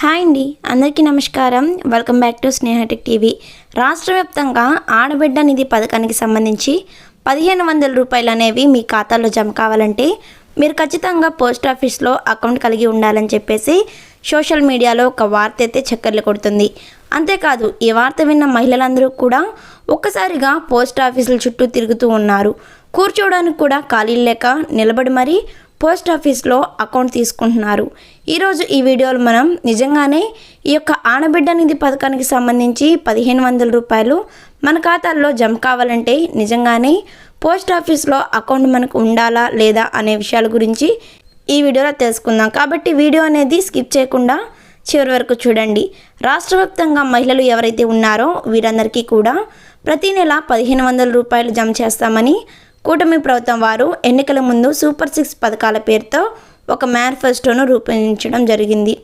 Hi అండి. అందరికీ నమస్కారం. Welcome back to Sneha tech TV. రాష్ట్ర వ్యాప్తంగా ఆడబిడ్డ నిధి పథకానికి సంబంధించి పదిహేను వందల రూపాయలు అనేవి మీ ఖాతాలో జమ కావాలంటే మీరు ఖచ్చితంగా పోస్ట్ ఆఫీస్లో అకౌంట్ కలిగి ఉండాలని చెప్పేసి సోషల్ మీడియాలో ఒక వార్త అయితే చక్కర్లు కొడుతుంది. అంతేకాదు ఈ వార్త విన్న మహిళలందరూ కూడా ఒక్కసారిగా పోస్ట్ ఆఫీసుల చుట్టూ తిరుగుతూ ఉన్నారు. కూర్చోవడానికి కూడా ఖాళీలు లేక నిలబడి మరీ పోస్ట్ ఆఫీస్లో అకౌంట్ తీసుకుంటున్నారు. ఈరోజు ఈ వీడియోలో మనం నిజంగానే ఈ యొక్క ఆనబిడ్డ నిధి పథకానికి సంబంధించి పదిహేను వందల రూపాయలు మన ఖాతాల్లో జమ కావాలంటే నిజంగానే పోస్ట్ ఆఫీస్లో అకౌంట్ మనకు ఉండాలా లేదా అనే విషయాల గురించి ఈ వీడియోలో తెలుసుకుందాం. కాబట్టి వీడియో అనేది స్కిప్ చేయకుండా చివరి వరకు చూడండి. రాష్ట్ర వ్యాప్తంగా మహిళలు ఎవరైతే ఉన్నారో వీరందరికీ కూడా ప్రతి నెల పదిహేను వందల రూపాయలు జమ చేస్తామని కూటమి ప్రభుత్వం వారు ఎన్నికల ముందు సూపర్ సిక్స్ పథకాల పేరుతో ఒక మేనిఫెస్టోను రూపొందించడం జరిగింది.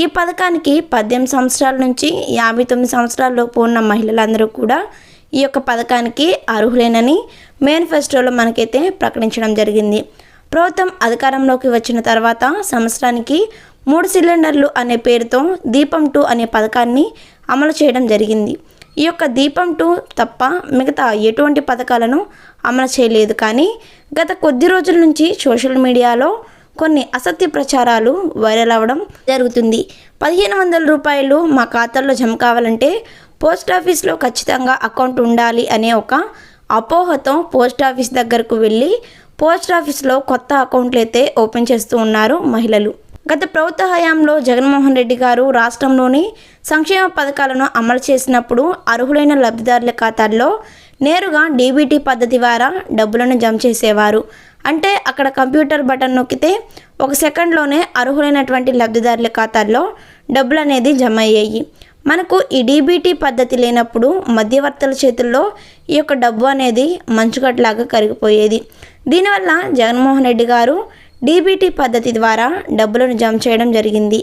ఈ పథకానికి పద్దెనిమిది సంవత్సరాల నుంచి యాభై తొమ్మిది సంవత్సరాలలోపు ఉన్న మహిళలందరూ కూడా ఈ యొక్క పథకానికి అర్హులేనని మేనిఫెస్టోలో మనకైతే ప్రకటించడం జరిగింది. ప్రభుత్వం అధికారంలోకి వచ్చిన తర్వాత సంవత్సరానికి మూడు సిలిండర్లు అనే పేరుతో దీపం టూ అనే పథకాన్ని అమలు చేయడం జరిగింది. ఈ యొక్క దీపం టూ తప్ప మిగతా ఎటువంటి పథకాలను అమలు చేయలేదు. కానీ గత కొద్ది రోజుల నుంచి సోషల్ మీడియాలో కొన్ని అసత్య ప్రచారాలు వైరల్ అవ్వడం జరుగుతుంది. పదిహేను వందల రూపాయలు మా ఖాతాల్లో జమ కావాలంటే పోస్ట్ ఆఫీస్లో ఖచ్చితంగా అకౌంట్ ఉండాలి అనే ఒక అపోహతో పోస్ట్ ఆఫీస్ దగ్గరకు వెళ్ళి పోస్ట్ ఆఫీస్లో కొత్త అకౌంట్లు అయితే ఓపెన్ చేస్తూ ఉన్నారు మహిళలు. గత ప్రభుత్వ హయాంలో జగన్మోహన్ రెడ్డి గారు రాష్ట్రంలోని సంక్షేమ పథకాలను అమలు చేసినప్పుడు అర్హులైన లబ్ధిదారుల ఖాతాల్లో నేరుగా డీబీటీ పద్ధతి ద్వారా డబ్బులను జమ చేసేవారు. అంటే అక్కడ కంప్యూటర్ బటన్ నొక్కితే ఒక సెకండ్లోనే అర్హులైనటువంటి లబ్ధిదారుల ఖాతాల్లో డబ్బులు అనేది జమ అయ్యాయి. మనకు ఈ డీబీటీ పద్ధతి లేనప్పుడు మధ్యవర్తుల చేతుల్లో ఈ యొక్క డబ్బు అనేది మంచుగట్లాగా కరిగిపోయేది. దీనివల్ల జగన్మోహన్ రెడ్డి గారు డీబీటీ పద్ధతి ద్వారా డబ్బులను జమ చేయడం జరిగింది.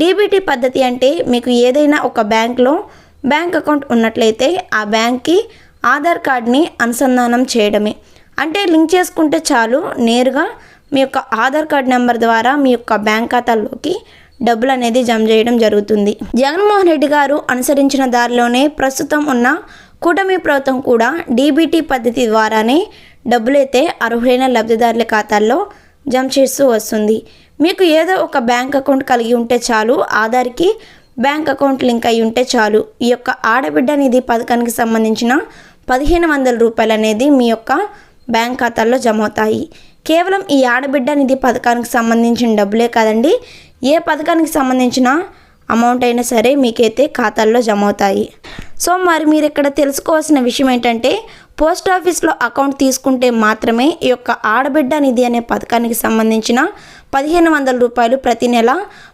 డీబీటీ పద్ధతి అంటే మీకు ఏదైనా ఒక బ్యాంక్లో బ్యాంక్ అకౌంట్ ఉన్నట్లయితే ఆ బ్యాంక్కి ఆధార్ కార్డ్ని అనుసంధానం చేయడమే. అంటే లింక్ చేసుకుంటే చాలు నేరుగా మీ యొక్క ఆధార్ కార్డ్ నెంబర్ ద్వారా మీ యొక్క బ్యాంక్ ఖాతాలోకి డబ్బులు అనేది జమ చేయడం జరుగుతుంది. జగన్మోహన్ రెడ్డి గారు అనుసరించిన దారిలోనే ప్రస్తుతం ఉన్న కూటమి ప్రభుత్వం కూడా డీబీటీ పద్ధతి ద్వారానే డబ్బులైతే అర్హులైన లబ్ధిదారుల ఖాతాల్లో జమ చేస్తూ వస్తుంది. మీకు ఏదో ఒక బ్యాంక్ అకౌంట్ కలిగి ఉంటే చాలు ఆధార్కి బ్యాంక్ అకౌంట్ లింక్ అయి ఉంటే చాలు. ఈ యొక్క ఆడబిడ్డ నిధి పథకానికి సంబంధించిన పదిహేను వందల రూపాయలు అనేది మీ యొక్క బ్యాంక్ ఖాతాల్లో జమ అవుతాయి. కేవలం ఈ ఆడబిడ్డ నిధి పథకానికి సంబంధించిన డబ్బులే కాదండి ఏ పథకానికి సంబంధించిన అమౌంట్ అయినా సరే మీకైతే ఖాతాల్లో జమ అవుతాయి. సో మరి మీరు ఇక్కడ తెలుసుకోవాల్సిన విషయం ఏంటంటే పోస్ట్ ఆఫీస్లో అకౌంట్ తీసుకుంటే మాత్రమే ఈ యొక్క ఆడబిడ్డ నిధి అనే పథకానికి సంబంధించిన పదిహేను వందల రూపాయలు ప్రతి నెల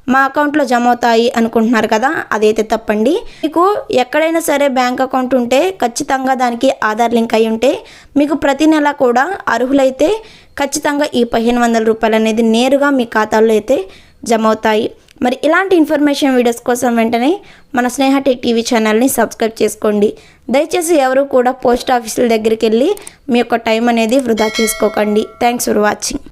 మా అకౌంట్లో జమ అవుతాయి అనుకుంటున్నారు కదా అదైతే తప్పండి. మీకు ఎక్కడైనా సరే బ్యాంక్ అకౌంట్ ఉంటే ఖచ్చితంగా దానికి ఆధార్ లింక్ అయి ఉంటే మీకు ప్రతి నెల కూడా అర్హులైతే ఖచ్చితంగా ఈ పదిహేను వందల రూపాయలు అనేది నేరుగా మీ ఖాతాల్లో అయితే జమ అవుతాయి మరి ఇలాంటి ఇన్ఫర్మేషన్ వీడియోస్ కోసం వెంటనే మన స్నేహ టెక్ టీవీ ఛానల్ని సబ్స్క్రైబ్ చేసుకోండి. దయచేసి ఎవరు కూడా పోస్ట్ ఆఫీసుల దగ్గరికి వెళ్ళి మీ యొక్క టైం అనేది వృధా చేసుకోకండి. Thanks for watching